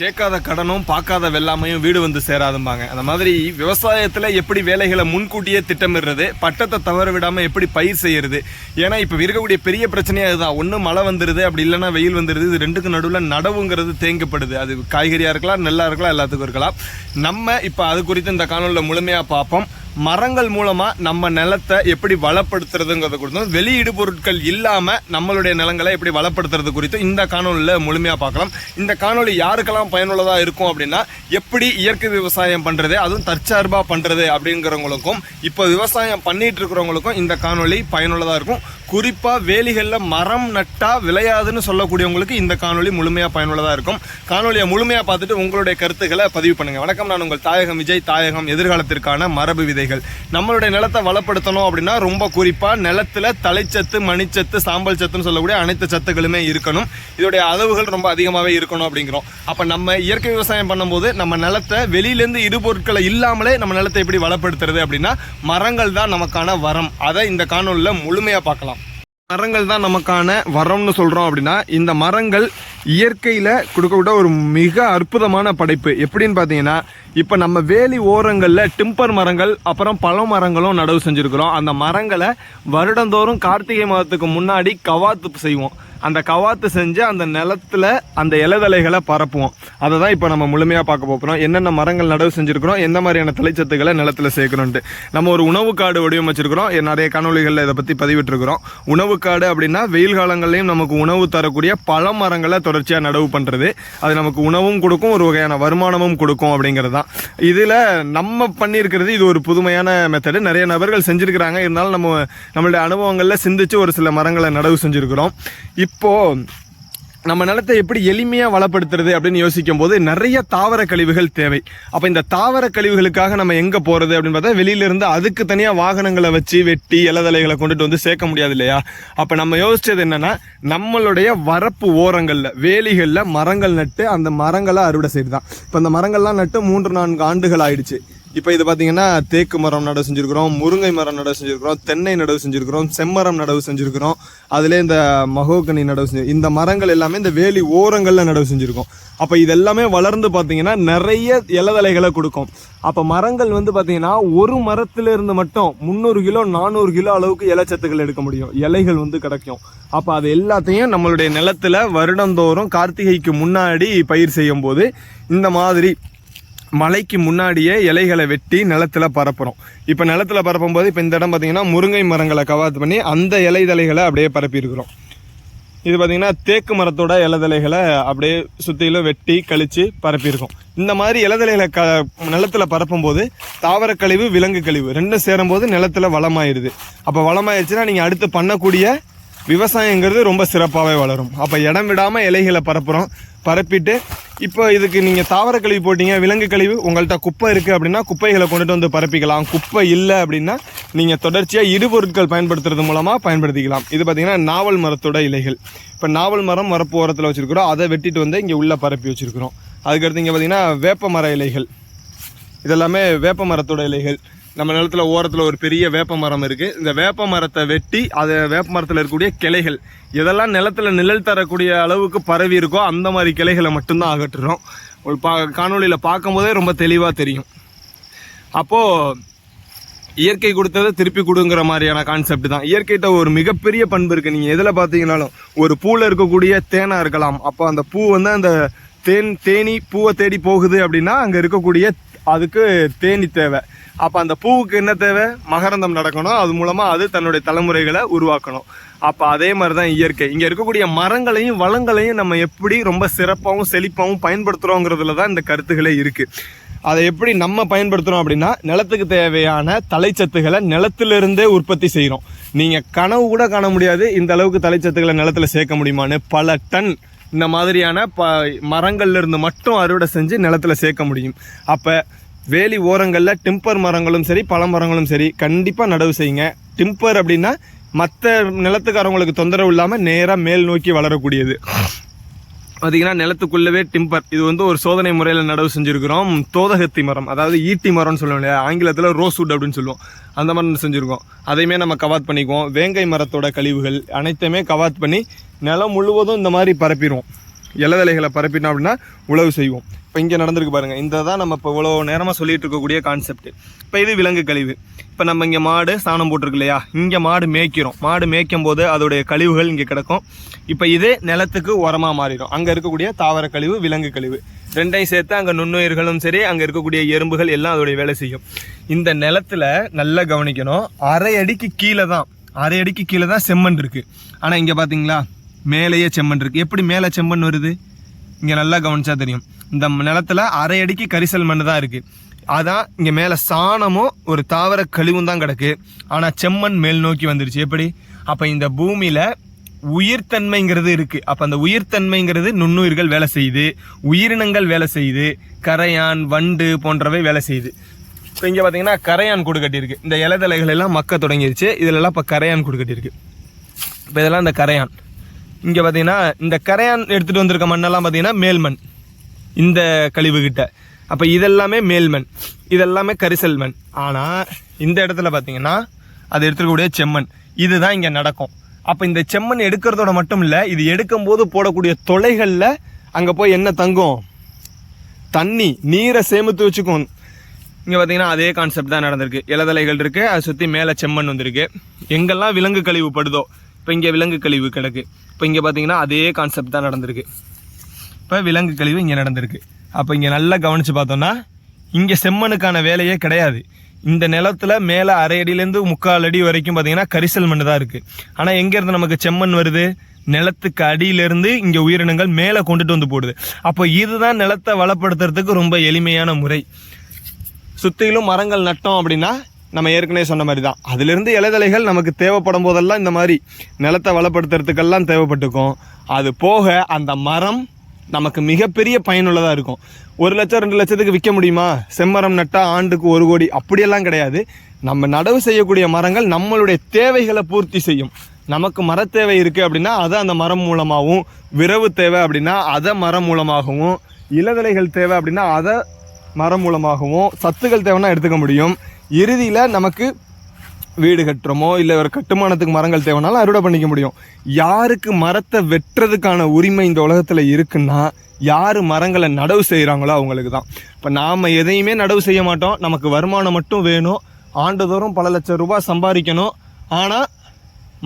கேட்காத கடனும் பார்க்காத வெள்ளாமையும் வீடு வந்து சேராதும்பாங்க. அந்த மாதிரி விவசாயத்தில் எப்படி வேலைகளை முன்கூட்டியே திட்டமிடுறது பட்டத்தை தவற விடாமல் எப்படி பயிர் செய்யறது? ஏன்னா இப்போ இருக்கக்கூடிய பெரிய பிரச்சனையாக அதுதான். ஒன்று மழை வந்துடுது அப்படி இல்லைன்னா வெயில் வந்துடுது இது ரெண்டுக்கு நடுவில் நடவுங்கிறது தேங்கப்படுது. அது காய்கறியாக இருக்கலாம் நெல்லாக இருக்கலாம் எல்லாத்துக்கும் இருக்கலாம். நம்ம இப்போ அது குறித்து இந்த காணொலியில் முழுமையாக பார்ப்போம். மரங்கள் மூலமா நம்ம நிலத்தை எப்படி வளப்படுத்துறதுங்கிறது குறித்தும் வெளியீடு பொருட்கள் இல்லாம நம்மளுடைய நிலங்களை எப்படி வளப்படுத்துறது குறித்தும் இந்த காணொலியில் முழுமையா பார்க்கலாம். இந்த காணொளி யாருக்கெல்லாம் பயனுள்ளதா இருக்கும் அப்படின்னா எப்படி இயற்கை விவசாயம் பண்றது அதுவும் தற்சார்பா பண்றது அப்படிங்கிறவங்களுக்கும் இப்போ விவசாயம் பண்ணிட்டு இருக்கிறவங்களுக்கும் இந்த காணொலி பயனுள்ளதா இருக்கும். குறிப்பா வேலிகளில் மரம் நட்டா விளையாதுன்னு சொல்லக்கூடியவங்களுக்கு இந்த காணொலி முழுமையா பயனுள்ளதா இருக்கும். காணொலியை முழுமையா பார்த்துட்டு உங்களுடைய கருத்துக்களை பதிவு பண்ணுங்க. வணக்கம் நான் உங்கள் தாயகம் விஜய். தாயகம் எதிர்காலத்திற்கான மரபு விதைகள். நம்மளுடைய நிலத்தை வளப்படுத்தணும் அப்படின்னா ரொம்ப குறிப்பா நிலத்துல தலைச்சத்து மணிச்சத்து சாம்பல் சத்துன்னு சொல்லக்கூடிய அனைத்து சத்துக்களுமே இருக்கணும். இதோடைய அளவுகள் ரொம்ப அதிகமாகவே இருக்கணும் அப்படிங்கிறோம். அப்ப நம்ம இயற்கை விவசாயம் பண்ணும்போது நம்ம நிலத்தை வெளியிலேருந்து இடுபொருட்களை இல்லாமலே நம்ம நிலத்தை எப்படி வளப்படுத்துறது அப்படின்னா மரங்கள் தான் நமக்கான வரம். அதை இந்த காணொலியில் முழுமையாக பார்க்கலாம். மரங்கள் தான் நமக்கான வரம்னு சொல்கிறோம் அப்படின்னா இந்த மரங்கள் இயற்கையில் கொடுக்கக்கூடிய ஒரு மிக அற்புதமான படைப்பு. எப்படின்னு பார்த்தீங்கன்னா இப்போ நம்ம வேலி ஓரங்களில் டிம்பர் மரங்கள் அப்புறம் பழ மரங்களும் நடவு செஞ்சுருக்கிறோம். அந்த மரங்களை வருடந்தோறும் கார்த்திகை மாதத்துக்கு முன்னாடி கவாத்து செய்வோம். அந்த கவாத்து செஞ்சு அந்த நிலத்துல அந்த இலதலைகளை பரப்புவோம். அதை தான் இப்போ நம்ம முழுமையாக பார்க்க போகிறோம் என்னென்ன மரங்கள் நடவு செஞ்சுருக்கிறோம் எந்த மாதிரியான தலைச்சத்துக்களை நிலத்தில் சேர்க்கணுன்ட்டு நம்ம ஒரு உணவு காடு வடிவமைச்சிருக்கிறோம் நிறைய காணொலிகளில் இதை பற்றி பதிவிட்டிருக்கிறோம். உணவு காடு அப்படின்னா வெயில் காலங்கள்லையும் நமக்கு உணவு தரக்கூடிய பழ மரங்களை தொடர்ச்சியாக நடவு பண்ணுறது அது நமக்கு உணவும் கொடுக்கும் ஒரு வகையான வருமானமும் கொடுக்கும் அப்படிங்கிறது தான் இதில் நம்ம பண்ணியிருக்கிறது இது ஒரு புதுமையான மெத்தடு நிறைய நபர்கள் செஞ்சுருக்கிறாங்க. இருந்தாலும் நம்ம நம்மளுடைய அனுபவங்களில் சிந்திச்சு ஒரு சில மரங்களை நடவு செஞ்சுருக்கிறோம். இப்போது நம்ம நிலத்தை எப்படி எளிமையாக வளப்படுத்துறது அப்படின்னு யோசிக்கும் போது நிறைய தாவர கழிவுகள் தேவை. அப்போ இந்த தாவர கழிவுகளுக்காக நம்ம எங்கே போகிறது அப்படின்னு பார்த்தா வெளியிலேருந்து அதுக்கு தனியாக வாகனங்களை வச்சு வெட்டி இலதலைகளை கொண்டுட்டு வந்து சேர்க்க முடியாது இல்லையா? அப்போ நம்ம யோசிச்சது என்னன்னா நம்மளுடைய வரப்பு ஓரங்களில் வேலிகளில் மரங்கள் நட்டு அந்த மரங்களை அறுவடை செய்து தான் இப்போ அந்த மரங்கள்லாம் நட்டு மூன்று நான்கு ஆண்டுகள் ஆயிடுச்சு. இப்போ இது பார்த்தீங்கன்னா தேக்கு மரம் நடவு செஞ்சுருக்கிறோம் முருங்கை மரம் நடவு செஞ்சுருக்கிறோம் தென்னை நடவு செஞ்சுருக்கிறோம் செம்மரம் நடவு செஞ்சுருக்கிறோம். அதிலே இந்த மகோகனி நடவு செஞ்சு இந்த மரங்கள் எல்லாமே இந்த வேலி ஓரங்களில் நடவு செஞ்சுருக்கோம். அப்போ இது எல்லாமே வளர்ந்து பார்த்தீங்கன்னா நிறைய இலதலைகளை கொடுக்கும். அப்போ மரங்கள் வந்து பார்த்தீங்கன்னா ஒரு மரத்தில் இருந்து மட்டும் முந்நூறு கிலோ நானூறு கிலோ அளவுக்கு இலைச்சத்துக்கள் எடுக்க முடியும். இலைகள் வந்து கிடைக்கும். அப்போ அது எல்லாத்தையும் நம்மளுடைய நிலத்துல வருடந்தோறும் கார்த்திகைக்கு முன்னாடி பயிர் செய்யும் போது இந்த மாதிரி மலைக்கு முன்னாடியே இலைகளை வெட்டி நிலத்துல பரப்புகிறோம் இப்போ நிலத்துல பரப்பும் போது இப்போ இந்த இடம் பார்த்தீங்கன்னா முருங்கை மரங்களை கவாத்து பண்ணி அந்த இலை தலைகளை அப்படியே பரப்பியிருக்கிறோம். இது பார்த்திங்கன்னா தேக்கு மரத்தோட இலதலைகளை அப்படியே சுற்றிலும் வெட்டி கழிச்சு பரப்பியிருக்கோம். இந்த மாதிரி இலதலைகளை க நிலத்துல பரப்பும்போது தாவர கழிவு விலங்கு கழிவு ரெண்டும் சேரும்போது நிலத்துல வளமாயிருது. அப்போ வளமாயிருச்சுன்னா நீங்கள் அடுத்து பண்ணக்கூடிய விவசாயங்கிறது ரொம்ப சிறப்பாகவே வளரும். அப்போ இடம் விடாமல் இலைகளை பரப்புகிறோம் பரப்பிட்டு இப்போ இதுக்கு நீங்கள் தாவர கழிவு போட்டீங்க விலங்கு கழிவு உங்கள்கிட்ட குப்பை இருக்குது அப்படின்னா குப்பைகளை கொண்டுட்டு வந்து பரப்பிக்கலாம். குப்பை இல்லை அப்படின்னா நீங்கள் தொடர்ச்சியாக இடுபொருட்கள் பயன்படுத்துறது மூலமாக பயன்படுத்திக்கலாம். இது பார்த்திங்கன்னா நாவல் மரத்தோட இலைகள். இப்போ நாவல் மரம் மரப்பு ஓரத்தில் வச்சுருக்கிறோம். அதை வெட்டிட்டு வந்து இங்கே உள்ளே பரப்பி வச்சுருக்கிறோம். அதுக்கடுத்து இங்கே பார்த்தீங்கன்னா வேப்ப மர இலைகள். இதெல்லாமே வேப்ப மரத்தோட இலைகள். நம்ம நிலத்தில் ஓரத்தில் ஒரு பெரிய வேப்ப மரம் இருக்குது இந்த வேப்ப மரத்தை வெட்டி அதை வேப்ப மரத்தில் இருக்கக்கூடிய கிளைகள் எதெல்லாம் நிலத்துல நிழல் தரக்கூடிய அளவுக்கு பரவி இருக்கோ அந்த மாதிரி கிளைகளை மட்டும்தான் அகற்றுறோம். ஒரு பா காணொலியில் பார்க்கும்போதே ரொம்ப தெளிவாக தெரியும். அப்போது இயற்கை கொடுத்ததை திருப்பி கொடுங்கிற மாதிரியான கான்செப்ட் தான். இயற்கைகிட்ட ஒரு மிகப்பெரிய பண்பு இருக்குது நீங்கள் எதில் பார்த்தீங்கனாலும் ஒரு பூவில் இருக்கக்கூடிய தேனாக இருக்கலாம். அப்போ அந்த பூ வந்து அந்த தேன் தேனி பூவை தேடி போகுது அப்படின்னா அங்கே இருக்கக்கூடிய அதுக்கு தேனி தேவை. அப்போ அந்த பூவுக்கு என்ன தேவை? மகரந்தம் நடக்கணும். அது மூலமாக அது தன்னுடைய தலைமுறைகளை உருவாக்கணும். அப்போ அதே மாதிரி தான் இயற்கை. இங்கே இருக்கக்கூடிய மரங்களையும் வளங்களையும் நம்ம எப்படி ரொம்ப சிறப்பாகவும் செழிப்பாகவும் பயன்படுத்துகிறோங்கிறதுல தான் இந்த கருத்துக்களே இருக்குது அதை எப்படி நம்ம பயன்படுத்துகிறோம் அப்படின்னா நிலத்துக்கு தேவையான தலைச்சத்துக்களை நிலத்திலிருந்தே உற்பத்தி செய்கிறோம் நீங்கள் கனவு கூட காண முடியாது. இந்த அளவுக்கு தலைச்சத்துக்களை நிலத்துல சேர்க்க முடியுமான்னு பல டன் இந்த மாதிரியான ப மரங்கள்லேருந்து மட்டும் அறுவடை செஞ்சு நிலத்துல சேர்க்க முடியும். அப்போ வேலி ஓரங்களில் டிம்பர் மரங்களும் சரி பழ மரங்களும் சரி கண்டிப்பாக நடவு செய்யுங்க. டிம்பர் அப்படின்னா மற்ற நிலத்துக்காரங்களுக்கு தொந்தரவு இல்லாமல் நேராக மேல் நோக்கி வளரக்கூடியது. பார்த்தீங்கன்னா நிலத்துக்குள்ளவே டிம்பர் இது வந்து ஒரு சோதனை முறையில் நடவு செஞ்சுருக்கிறோம். தோதகத்தி மரம் அதாவது ஈட்டி மரம்னு சொல்லுவோம் இல்லையா? ஆங்கிலத்தில் ரோஸ்வுட் அப்படின்னு சொல்லுவோம். அந்த மரம் செஞ்சுருக்கோம். அதையுமே நம்ம கவாத் பண்ணிக்குவோம். வேங்கை மரத்தோட கழிவுகள் அனைத்தையுமே கவாத் பண்ணி நிலம் முழுவதும் இந்த மாதிரி பரப்பிடுவோம். இலதலைகளை பரப்பினோம் அப்படின்னா உழவு செய்வோம். இப்போ இங்கே நடந்திருக்கு பாருங்கள் இந்த தான் நம்ம இப்போ இவ்வளோ நேரமாக சொல்லிட்டு இருக்கக்கூடிய கான்செப்ட் இப்போ இது விலங்கு கழிவு. இப்போ நம்ம இங்கே மாடு சாணம் போட்டிருக்கு இல்லையா? இங்கே மாடு மேய்க்கிறோம். மாடு மேய்க்கும் போது அதோடைய கழிவுகள் இங்கே கிடக்கும். இப்போ இது நிலத்துக்கு உரமாக மாறிடும். அங்கே இருக்கக்கூடிய தாவர கழிவு விலங்கு கழிவு. ரெண்டையும் சேர்த்து அங்கே நுண்ணுயிர்களும் சரி அங்கே இருக்கக்கூடிய எறும்புகள் எல்லாம் அதோடைய வேலை செய்யும். இந்த நிலத்துல நல்லா கவனிக்கணும். அரை அடிக்கு கீழே தான் அரை அடிக்கு கீழே தான் செம்மண் இருக்குது ஆனால் இங்கே பார்த்தீங்களா மேலேயே செம்மண் இருக்குது எப்படி மேலே செம்மண் வருது? இங்கே நல்லா கவனிச்சா தெரியும். இந்த நிலத்துல அரை அடிக்கு கரிசல் மண் தான் இருக்குது அதான் இங்கே மேலே சாணமும் ஒரு தாவர கழிவும் தான் கிடக்கு. ஆனால் செம்மண் மேல் நோக்கி வந்துருச்சு. எப்படி? அப்போ இந்த பூமியில் உயிர்த்தன்மைங்கிறது இருக்குது அப்போ அந்த உயிர்த்தன்மைங்கிறது நுண்ணுயிர்கள் வேலை செய்யுது. உயிரினங்கள் வேலை செய்யுது. கரையான் வண்டு போன்றவை வேலை செய்யுது. இப்போ இங்கே பார்த்தீங்கன்னா கரையான் கூடு கட்டியிருக்கு. இந்த இலைதலைகள் எல்லாம் மக்க தொடங்கிருச்சு. இதுலலாம் இப்போ கரையான் கூடு கட்டியிருக்கு. இப்போ இதெல்லாம் இந்த கரையான். இங்கே பார்த்தீங்கன்னா இந்த கரையான் எடுத்துகிட்டு வந்திருக்க மண்ணெல்லாம் பார்த்தீங்கன்னா மேல்மண். இந்த கழிவுகிட்ட அப்போ இதெல்லாமே மேல்மண். இதெல்லாமே கரிசல் மண். ஆனால் இந்த இடத்துல பார்த்தீங்கன்னா அது எடுத்துக்கக்கூடிய செம்மண். இதுதான் இங்கே நடக்கும். அப்போ இந்த செம்மண் எடுக்கிறதோட மட்டும் இல்லை இது எடுக்கும்போது போடக்கூடிய தொலைகளில் அங்கே போய் என்ன தங்கும்? தண்ணி நீரை சேமித்து வச்சுக்கும். இங்கே பார்த்தீங்கன்னா அதே கான்செப்ட் தான் நடந்திருக்கு. இலதலைகள் இருக்குது அதை சுற்றி மேலே செம்மண் வந்திருக்கு. எங்கெல்லாம் விலங்கு கழிவு படுதோ இப்போ இங்கே விலங்கு கழிவு கிடக்கு. இப்போ இங்கே பார்த்தீங்கன்னா அதே கான்செப்ட் தான் நடந்திருக்கு. இப்போ விலங்கு கழிவு இங்கே நடந்திருக்கு. அப்போ இங்கே நல்லா கவனித்து பார்த்தோம்னா இங்கே செம்மனுக்கான வேலையே கிடையாது. இந்த நிலத்தில் மேலே அரை அடியிலேருந்து முக்கால் அடி வரைக்கும் பார்த்தீங்கன்னா கரிசல் மண் தான் இருக்குது ஆனால் எங்கேருந்து நமக்கு செம்மண் வருது? நிலத்துக்கு அடியிலிருந்து இங்கே உயிரினங்கள் மேலே கொண்டுட்டு வந்து போடுது. அப்போ இதுதான் நிலத்தை வளப்படுத்துறதுக்கு ரொம்ப எளிமையான முறை. சுற்றிலும் மரங்கள் நட்டோம் அப்படின்னா நம்ம ஏற்கனவே சொன்ன மாதிரி தான் அதிலிருந்து இலைதலைகள் நமக்கு தேவைப்படும் போதெல்லாம் இந்த மாதிரி நிலத்தை வளப்படுத்துறதுக்கெல்லாம் தேவைப்பட்டுக்கும். அது போக அந்த மரம் நமக்கு மிகப்பெரிய பயனுள்ளதாக இருக்கும். ஒரு லட்சம் ரெண்டு லட்சத்துக்கு விற்க முடியுமா? செம்மரம் நட்டால் ஆண்டுக்கு ஒரு கோடி. அப்படியெல்லாம் கிடையாது. நம்ம நடவு செய்யக்கூடிய மரங்கள் நம்மளுடைய தேவைகளை பூர்த்தி செய்யும். நமக்கு மர தேவை இருக்குது அப்படின்னா அதை அந்த மரம் மூலமாகவும் விரவு தேவை அப்படின்னா அதை மரம் மூலமாகவும் இலதலைகள் தேவை அப்படின்னா அதை மரம் மூலமாகவும் சத்துக்கள் தேவைன்னா எடுத்துக்க முடியும். இறுதியில் நமக்கு வீடு கட்டுறோமோ இல்லை ஒரு கட்டுமானத்துக்கு மரங்கள் தேவைனாலும் அறுவடை பண்ணிக்க முடியும். யாருக்கு மரத்தை வெட்டுறதுக்கான உரிமை இந்த உலகத்தில் இருக்குன்னா யார் மரங்களை நடவு செய்கிறாங்களோ அவங்களுக்கு தான். இப்போ நாம் எதையுமே நடவு செய்ய மாட்டோம். நமக்கு வருமானம் மட்டும் வேணும். ஆண்டுதோறும் பல லட்சம் ரூபாய் சம்பாதிக்கணும். ஆனால்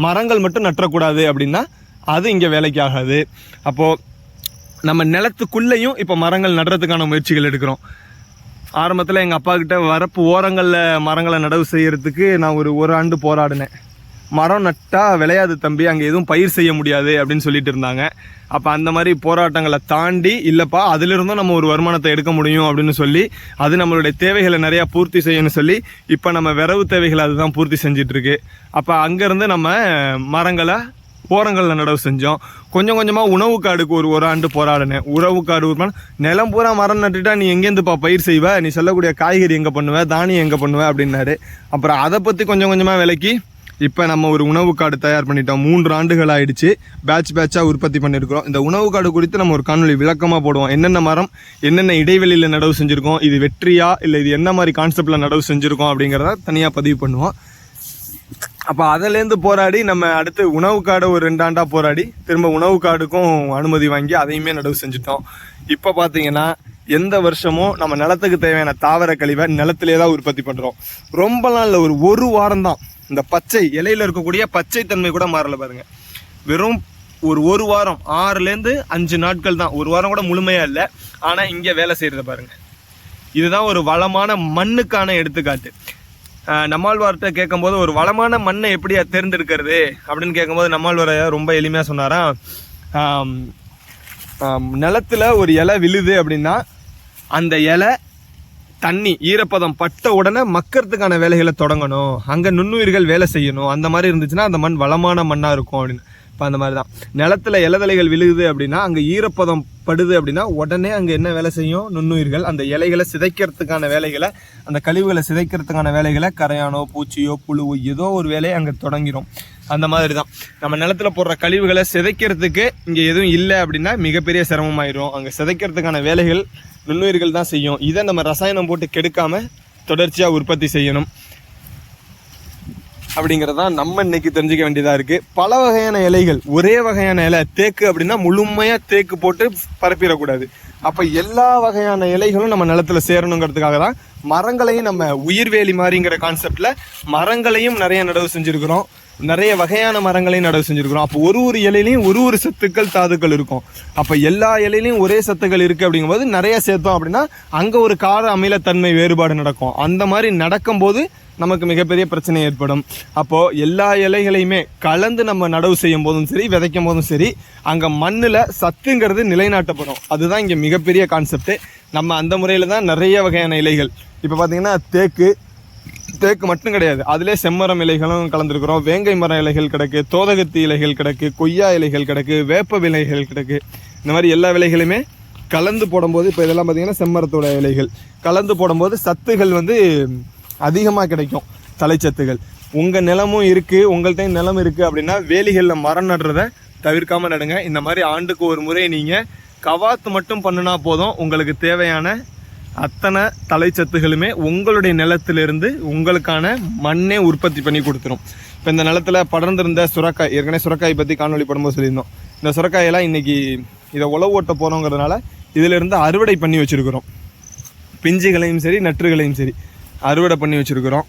மரங்கள் மட்டும் நட்டக்கூடாது அப்படின்னா அது இங்கே வேலைக்கு ஆகாது. அப்போது நம்ம நிலத்துக்குள்ளேயும் இப்போ மரங்கள் நடுறதுக்கான முயற்சிகள் எடுக்கிறோம். ஆரம்பத்தில் எங்கள் அப்பா கிட்ட வரப்பு ஓரங்களில் மரங்களை நடவு செய்கிறதுக்கு நான் ஒரு ஒரு ஆண்டு போராடினேன். மரம் நட்டால் விளையாது தம்பி அங்கே எதுவும் பயிர் செய்ய முடியாது அப்படின்னு சொல்லிட்டு இருந்தாங்க. அப்போ அந்த மாதிரி போராட்டங்களை தாண்டி இல்லைப்பா அதிலிருந்தும் நம்ம ஒரு வருமானத்தை எடுக்க முடியும் அப்படின்னு சொல்லி அது நம்மளுடைய தேவைகளை நிறையா பூர்த்தி செய்யணும்னு சொல்லி இப்போ நம்ம விரவு தேவைகளை அதுதான் பூர்த்தி செஞ்சிட்ருக்கு அப்போ அங்கேருந்து நம்ம மரங்களை ஓரங்களில் நடவு செஞ்சோம். கொஞ்சம் கொஞ்சமாக உணவு காடுக்கு ஒரு ஒரு ஆண்டு போராடினேன். உறவு காடு ஒரு நிலம் பூரா மரம் நட்டுட்டா நீ எங்கேருந்துப்பா பயிர் செய்வ? நீ சொல்லக்கூடிய காய்கறி எங்கே பண்ணுவ? தானியம் எங்கே பண்ணுவேன் அப்படின்னாரு. அப்புறம் அதை பற்றி கொஞ்சம் கொஞ்சமாக விலக்கி இப்போ நம்ம ஒரு உணவு காடு தயார் பண்ணிட்டோம். மூன்று ஆண்டுகள் ஆயிடுச்சு. பேட்ச் பேட்சாக உற்பத்தி பண்ணியிருக்கிறோம் இந்த உணவு காடு குறித்து நம்ம ஒரு காணொலி விளக்கமாக போடுவோம். என்னென்ன மரம் என்னென்ன இடைவெளியில் நடவு செஞ்சுருக்கோம் இது வெற்றியா இல்லை இது என்ன மாதிரி கான்செப்டில் நடவு செஞ்சுருக்கோம் அப்படிங்கிறத தனியாக பதிவு பண்ணுவோம். அப்போ அதிலேருந்து போராடி நம்ம அடுத்து உணவு காடு ஒரு ரெண்டாண்டா போராடி திரும்ப உணவு காடுக்கும் அனுமதி வாங்கி அதையுமே நடவு செஞ்சுட்டோம். இப்போ பார்த்தீங்கன்னா எந்த வருஷமும் நம்ம நிலத்துக்கு தேவையான தாவர கழிவை நிலத்திலே தான் உற்பத்தி பண்ணுறோம் ரொம்ப நாள் இல்லை ஒரு ஒரு வாரம் தான் இந்த பச்சை இலையில இருக்கக்கூடிய பச்சை தன்மை கூட மாறலை பாருங்கள் வெறும் ஒரு ஒரு வாரம் ஆறுலேருந்து அஞ்சு நாட்கள் தான். ஒரு வாரம் கூட முழுமையாக இல்லை. ஆனால் இங்கே வேலை செய்கிறத பாருங்கள் இதுதான் ஒரு வளமான மண்ணுக்கான எடுத்துக்காட்டு. நம்மாழ்வார்கிட்ட கேட்கும்போது ஒரு வளமான மண்ணை எப்படி தேர்ந்தெடுக்கிறது அப்படின்னு கேட்கும்போது நம்மாழ்வார் ரொம்ப எளிமையாக சொன்னாராம் நிலத்தில் நிலத்துல ஒரு இலை விழுது அப்படின்னா அந்த இலை தண்ணி ஈரப்பதம் பட்ட உடனே மக்கறதுக்கான வேலைகளை தொடங்கணும். அங்கே நுண்ணுயிர்கள் வேலை செய்யணும். அந்த மாதிரி இருந்துச்சுன்னா அந்த மண் வளமான மண்ணாக இருக்கும் அப்படின்னு. இப்போ அந்த மாதிரி தான் நிலத்துல இலதலைகள் விழுகுது அப்படின்னா அங்கே ஈரப்பதம் படுது அப்படின்னா உடனே அங்கே என்ன வேலை செய்யும்? நுண்ணுயிர்கள். அந்த இலைகளை சிதைக்கிறதுக்கான வேலைகளை அந்த கழிவுகளை சிதைக்கிறதுக்கான வேலைகளை கரையானோ பூச்சியோ புழுவோ ஏதோ ஒரு வேலையை அங்கே தொடங்கிடும் அந்த மாதிரி தான் நம்ம நிலத்துல போடுற கழிவுகளை சிதைக்கிறதுக்கு இங்கே எதுவும் இல்லை அப்படின்னா மிகப்பெரிய சிரமமாயிரும். அங்கே சிதைக்கிறதுக்கான வேலைகள் நுண்ணுயிர்கள் தான் செய்யும். இதை நம்ம ரசாயனம் போட்டு கெடுக்காமல் தொடர்ச்சியாக உற்பத்தி செய்யணும். அப்படிங்கிறதான் நம்ம இன்னைக்கு தெரிஞ்சுக்க வேண்டியதாக இருக்குது பல வகையான இலைகள். ஒரே வகையான இலை தேக்கு அப்படின்னா முழுமையாக தேக்கு போட்டு பரப்பிடக்கூடாது. அப்போ எல்லா வகையான இலைகளும் நம்ம நிலத்துல சேரணுங்கிறதுக்காக தான் மரங்களையும் நம்ம உயிர்வேலி மாதிரிங்கிற கான்செப்டில் மரங்களையும் நிறைய நடவு செஞ்சுருக்கிறோம். நிறைய வகையான மரங்களையும் நடவு செஞ்சுருக்கிறோம். அப்போ ஒரு ஒரு இலையிலையும் ஒரு ஒரு சத்துக்கள் தாதுக்கள் இருக்கும். அப்போ எல்லா இலையிலையும் ஒரே சத்துக்கள் இருக்குது அப்படிங்கும்போது நிறைய சேர்த்தோம் அப்படின்னா அங்கே ஒரு கார அமிலத்தன்மை வேறுபாடு நடக்கும். அந்த மாதிரி நடக்கும்போது நமக்கு மிகப்பெரிய பிரச்சனை ஏற்படும். அப்போது எல்லா இலைகளையுமே கலந்து நம்ம நடவு செய்யும் போதும் சரி விதைக்கும் போதும் சரி அங்கே மண்ணில் சத்துங்கிறது நிலைநாட்டப்படும். அதுதான் இங்கே மிகப்பெரிய கான்செப்ட்டு நம்ம அந்த முறையில் தான் நிறைய வகையான இலைகள். இப்போ பார்த்தீங்கன்னா தேக்கு தேக்கு மட்டும் கிடையாது. அதிலே செம்மரம் இலைகளும் கலந்துருக்கிறோம். வேங்கை மர இலைகள் கிடக்கு தோதகத்தி இலைகள் கிடக்கு கொய்யா இலைகள் கிடக்கு வேப்ப விலைகள் கிடக்கு. இந்த மாதிரி எல்லா விலைகளுமே கலந்து போடும்போது இப்போ இதெல்லாம் பார்த்திங்கன்னா செம்மரத்தோட இலைகள். கலந்து போடும்போது சத்துகள் வந்து அதிகமாக கிடைக்கும். தலைச்சத்துகள். உங்கள் நிலமும் இருக்குது உங்கள்கிட்ட நிலம் இருக்குது அப்படின்னா வேலிகளில் மரம் நடுறதை தவிர்க்காமல் நடுங்க. இந்த மாதிரி ஆண்டுக்கு ஒரு முறை நீங்கள் கவாத்து மட்டும் பண்ணுனா போதும். உங்களுக்கு தேவையான அத்தனை தலைச்சத்துகளுமே உங்களுடைய நிலத்திலிருந்து உங்களுக்கான மண்ணே உற்பத்தி பண்ணி கொடுத்துரும். இப்போ இந்த நிலத்தில் படர்ந்திருந்த சுரக்காய் ஏற்கனவே சுரக்காய் பற்றி காணொலி படும்போது சொல்லியிருந்தோம். இந்த சுரக்காயெல்லாம் இன்றைக்கி இதை உழவு ஓட்ட போகிறோங்கிறதுனால இதிலிருந்து அறுவடை பண்ணி வச்சுருக்கிறோம். பிஞ்சுகளையும் சரி நற்றுகளையும் சரி அறுவடை பண்ணி வச்சுருக்கிறோம்.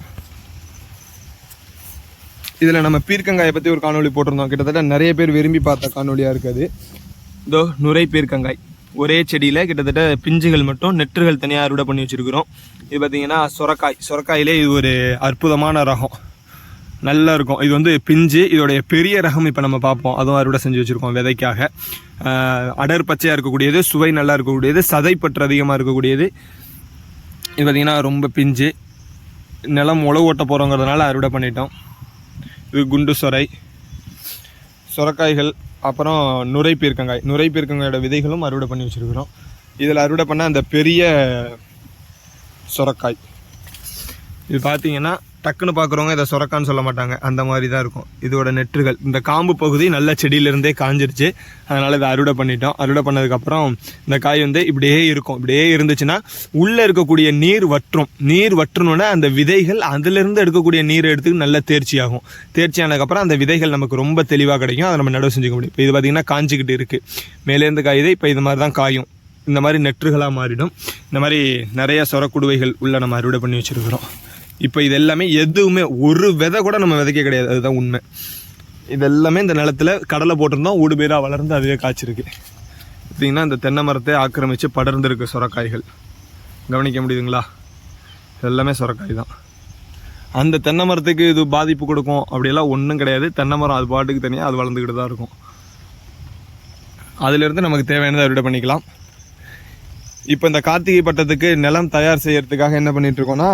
இதில் நம்ம பீர்க்கங்காயை பற்றி ஒரு காணொலி போட்டிருந்தோம். கிட்டத்தட்ட நிறைய பேர் விரும்பி பார்த்த காணொலியாக இருக்குது இதோ நுரை பீர்க்கங்காய் ஒரே செடியில் கிட்டத்தட்ட பிஞ்சுகள் மட்டும் நெற்றுகள் தனியாக அறுவடை பண்ணி வச்சுருக்கிறோம். இது பார்த்திங்கன்னா சுரக்காய் சுரக்காயிலே இது ஒரு அற்புதமான ரகம். நல்லா இருக்கும். இது வந்து பிஞ்சு இதோடைய பெரிய ரகம் இப்போ நம்ம பார்ப்போம். அதுவும் அறுவடை செஞ்சு வச்சுருக்கோம் விதைக்காக. அடர் பச்சையாக இருக்கக்கூடியது சுவை நல்லா இருக்கக்கூடியது சதைப்பற்று அதிகமாக இருக்கக்கூடியது. இது பார்த்திங்கன்னா ரொம்ப பிஞ்சு. நிலம் உழவு ஓட்ட போகிறோங்கிறதுனால அறுவடை பண்ணிட்டோம். இது குண்டு சொரை. சுரக்காய்கள் அப்புறம் நுரை பீர்க்கங்காய் நுரை பீர்க்கங்காயோட விதைகளும் அறுவடை பண்ணி வச்சுருக்கிறோம். இதில் அறுவடை பண்ண அந்த பெரிய சுரக்காய். இது பார்த்தீங்கன்னா டக்குன்னு பார்க்குறவங்க இதை சுரக்கான்னு சொல்ல மாட்டாங்க. அந்த மாதிரி தான் இருக்கும். இதோட நெற்றுகள். இந்த காம்பு பகுதி நல்ல செடியிலேருந்தே காஞ்சிருச்சு. அதனால் இதை அறுவடை பண்ணிட்டோம். அறுவடை பண்ணதுக்கப்புறம் இந்த காய் வந்து இப்படியே இருக்கும். இப்படியே இருந்துச்சுன்னா உள்ளே இருக்கக்கூடிய நீர் வற்றும். நீர் வற்றணுன்னா அந்த விதைகள் அதிலிருந்து எடுக்கக்கூடிய நீரை எடுத்து நல்ல தேர்ச்சி ஆகும் தேர்ச்சி ஆனதுக்கப்புறம் அந்த விதைகள் நமக்கு ரொம்ப தெளிவாக கிடைக்கும். அதை நம்ம நடவு செஞ்சுக்க முடியும். இப்போ இது பார்த்திங்கன்னா காஞ்சிக்கிட்டு இருக்குது மேலேருந்து காயுது. இப்போ இது மாதிரி தான் காயும். இந்த மாதிரி நெற்றுகளாக மாறிடும். இந்த மாதிரி நிறைய சொரக்குடுவைகள் உள்ள நம்ம அறுவடை பண்ணி வச்சுருக்கிறோம். இப்போ இது எல்லாமே எதுவுமே ஒரு விதை கூட நம்ம விதைக்க கிடையாது. அதுதான் உண்மை. இது எல்லாமே இந்த நிலத்துல கடலை போட்டிருந்தோம். ஊடு பேராக வளர்ந்து அதுவே காய்ச்சிருக்கு. பார்த்திங்கன்னா இந்த தென்னை மரத்தை ஆக்கிரமித்து படர்ந்துருக்கு சுரக்காய்கள். கவனிக்க முடியுதுங்களா? எல்லாமே சுரக்காய் தான். அந்த தென்னை மரத்துக்கு இது பாதிப்பு கொடுக்கும் அப்படியெல்லாம் ஒன்றும் கிடையாது. தென்னை மரம் அது பாட்டுக்கு தனியாக அது வளர்ந்துக்கிட்டு தான் இருக்கும் அதிலிருந்து நமக்கு தேவையானதை அறுவடை பண்ணிக்கலாம். இப்போ இந்த கார்த்திகை பட்டத்துக்கு நிலம் தயார் செய்யறதுக்காக என்ன பண்ணிட்டு இருக்கோம்னா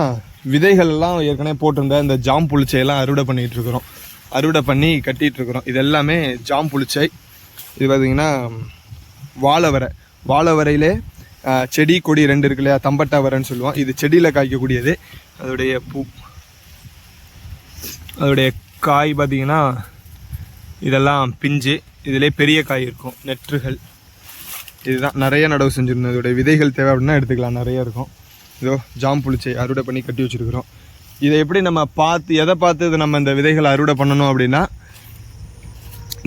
விதைகள் எல்லாம் ஏற்கனவே போட்டிருந்த இந்த ஜாம் புளிச்சையெல்லாம் அறுவடை பண்ணிட்டு இருக்கிறோம் அறுவடை பண்ணி கட்டிட்டு இருக்கிறோம் இது எல்லாமே ஜாம் புளிச்சை. இது பார்த்தீங்கன்னா வாழைவரை வாழைவரையிலே செடி கொடி ரெண்டு இருக்கு இல்லையா? தம்பட்டாவரன்னு சொல்லுவோம். இது செடியில் காய்க்கக்கூடியது. அதோடைய பூ. அதோடைய காய் பார்த்தீங்கன்னா இதெல்லாம் பிஞ்சு. இதிலே பெரிய காய் இருக்கும். நெற்றுகள். இதுதான் நிறைய நடவு செஞ்சுருந்தோம் இதோடைய விதைகள் தேவை அப்படின்னா எடுத்துக்கலாம். நிறைய இருக்கும். இதோ ஜாம் புளிச்சை அறுவடை பண்ணி கட்டி வச்சிருக்கிறோம். இதை எப்படி நம்ம பார்த்து எதை பார்த்து இது நம்ம இந்த விதைகளை அறுவடை பண்ணணும் அப்படின்னா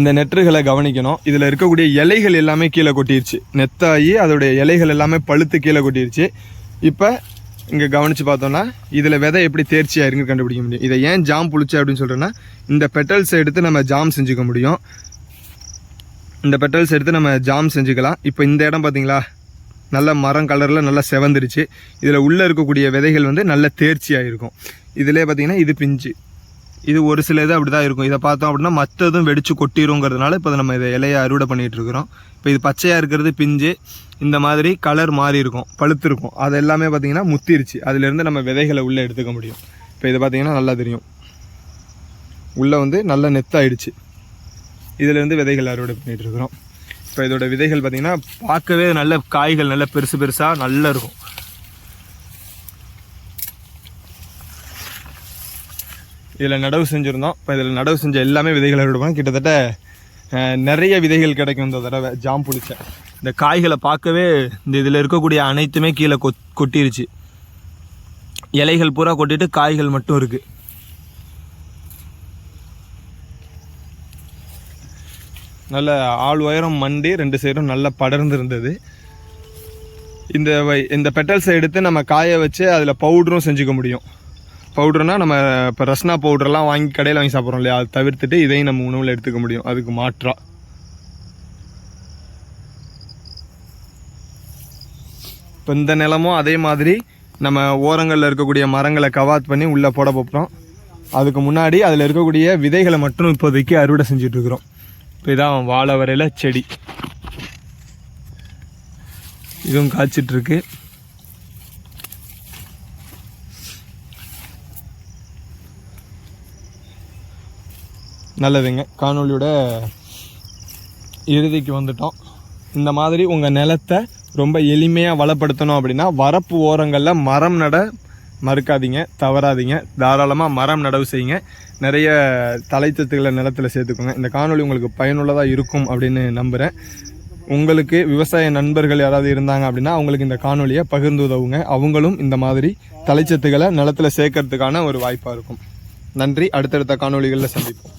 இந்த நெற்றுகளை கவனிக்கணும். இதில் இருக்கக்கூடிய இலைகள் எல்லாமே கீழே கொட்டிருச்சு. நெத்தாகி அதோடைய இலைகள் எல்லாமே பழுத்து கீழே கொட்டிருச்சு. இப்போ இங்கே கவனித்து பார்த்தோம்னா இதில் விதை எப்படி தேர்ச்சியாக இருக்குன்னு கண்டுபிடிக்க முடியும். இதை ஏன் ஜாம் புளிச்சு அப்படின்னு சொல்கிறேன்னா இந்த பெட்டல்ஸை எடுத்து நம்ம ஜாம் செஞ்சுக்க முடியும். இந்த பெட்டல்ஸ் எடுத்து நம்ம ஜாம் செஞ்சுக்கலாம். இப்போ இந்த இடம் பார்த்தீங்களா நல்ல மரம் கலரில் நல்லா செவந்துருச்சு. இதில் உள்ளே இருக்கக்கூடிய விதைகள் வந்து நல்ல தேர்ச்சியாக இருக்கும். இதிலே பார்த்தீங்கன்னா இது பிஞ்சு. இது ஒரு சில இது அப்படி தான் இருக்கும். இதை பார்த்தோம் அப்படின்னா மற்றதும் வெடிச்சு கொட்டிருங்கிறதுனால இப்போ நம்ம இதை இலையை அறுவடை பண்ணிகிட்டு இருக்கிறோம். இப்போ இது பச்சையாக இருக்கிறது பிஞ்சு. இந்த மாதிரி கலர் மாறி இருக்கும். பழுத்திருக்கும். அது எல்லாமே பார்த்தீங்கன்னா முத்திருச்சு. அதுலேருந்து நம்ம விதைகளை உள்ளே எடுத்துக்க முடியும். இப்போ இதை பார்த்திங்கன்னா நல்லா தெரியும். உள்ளே வந்து நல்ல நெத்தாயிடுச்சு. இதிலேருந்து விதைகள் அறுவடை பண்ணிட்டு இருக்கிறோம். இப்போ இதோட விதைகள் பார்த்திங்கன்னா பார்க்கவே நல்ல காய்கள் நல்ல பெருசு பெருசாக நல்லா இருக்கும். இதில் நடவு செஞ்சுருந்தோம். இப்போ இதில் நடவு செஞ்ச எல்லாமே விதைகள் அறுவடைப்போம் கிட்டத்தட்ட நிறைய விதைகள் கிடைக்கும் இந்த தடவை. ஜாம் பிடிச்ச. இந்த காய்களை பார்க்கவே இந்த இதில் இருக்கக்கூடிய அனைத்துமே கீழே கொ கொட்டிருச்சு. இலைகள் பூரா கொட்டிட்டு காய்கள் மட்டும் இருக்குது நல்ல ஆள் உயரம் மண்டி ரெண்டு சைடும் நல்லா படர்ந்து இருந்தது இந்த வை- இந்த பெட்டல்ஸை எடுத்து நம்ம காய வச்சு அதில் பவுடரும் செஞ்சுக்க முடியும். பவுடர்னால் நம்ம இப்போ ரஸ்னா பவுடர்லாம் வாங்கி கடையில் வாங்கி சாப்பிட்றோம் இல்லையா? அதை தவிர்த்துட்டு இதையும் நம்ம உணவில் எடுத்துக்க முடியும். அதுக்கு மாற்றாக இப்போ இந்த நிலமும் அதே மாதிரி நம்ம ஓரங்களில் இருக்கக்கூடிய மரங்களை கவாத் பண்ணி உள்ளே போட போகிறோம் அதுக்கு முன்னாடி அதில் இருக்கக்கூடிய விதைகளை மட்டும் இப்போதைக்கு அறுவடை செஞ்சுட்டு இதான் வாழை வரையில் செடி. இதுவும் காய்ச்சிட்ருக்கு. நல்லதுங்க. காணொளியோட இறுதிக்கு வந்துட்டோம். இந்த மாதிரி உங்கள் நிலத்தை ரொம்ப எளிமையாக வளப்படுத்தணும் அப்படின்னா வரப்பு ஓரங்களில் மரம் நட மறுக்காதீங்க தவறாதீங்க தாராளமாக மரம் நடவு செய்யுங்க. நிறைய தலைச்சத்துக்களை நிலத்தில் சேர்த்துக்கோங்க. இந்த காணொலி உங்களுக்கு பயனுள்ளதாக இருக்கும் அப்படின்னு நம்புகிறேன் உங்களுக்கு விவசாய நண்பர்கள் யாராவது இருந்தாங்க அப்படின்னா அவங்களுக்கு இந்த காணொலியை பகிர்ந்து உதவுங்க. அவங்களும் இந்த மாதிரி தலைச்சத்துக்களை நிலத்தில் சேர்க்கறதுக்கான ஒரு வாய்ப்பாக இருக்கும். நன்றி. அடுத்தடுத்த காணொலிகளில் சந்திப்போம்.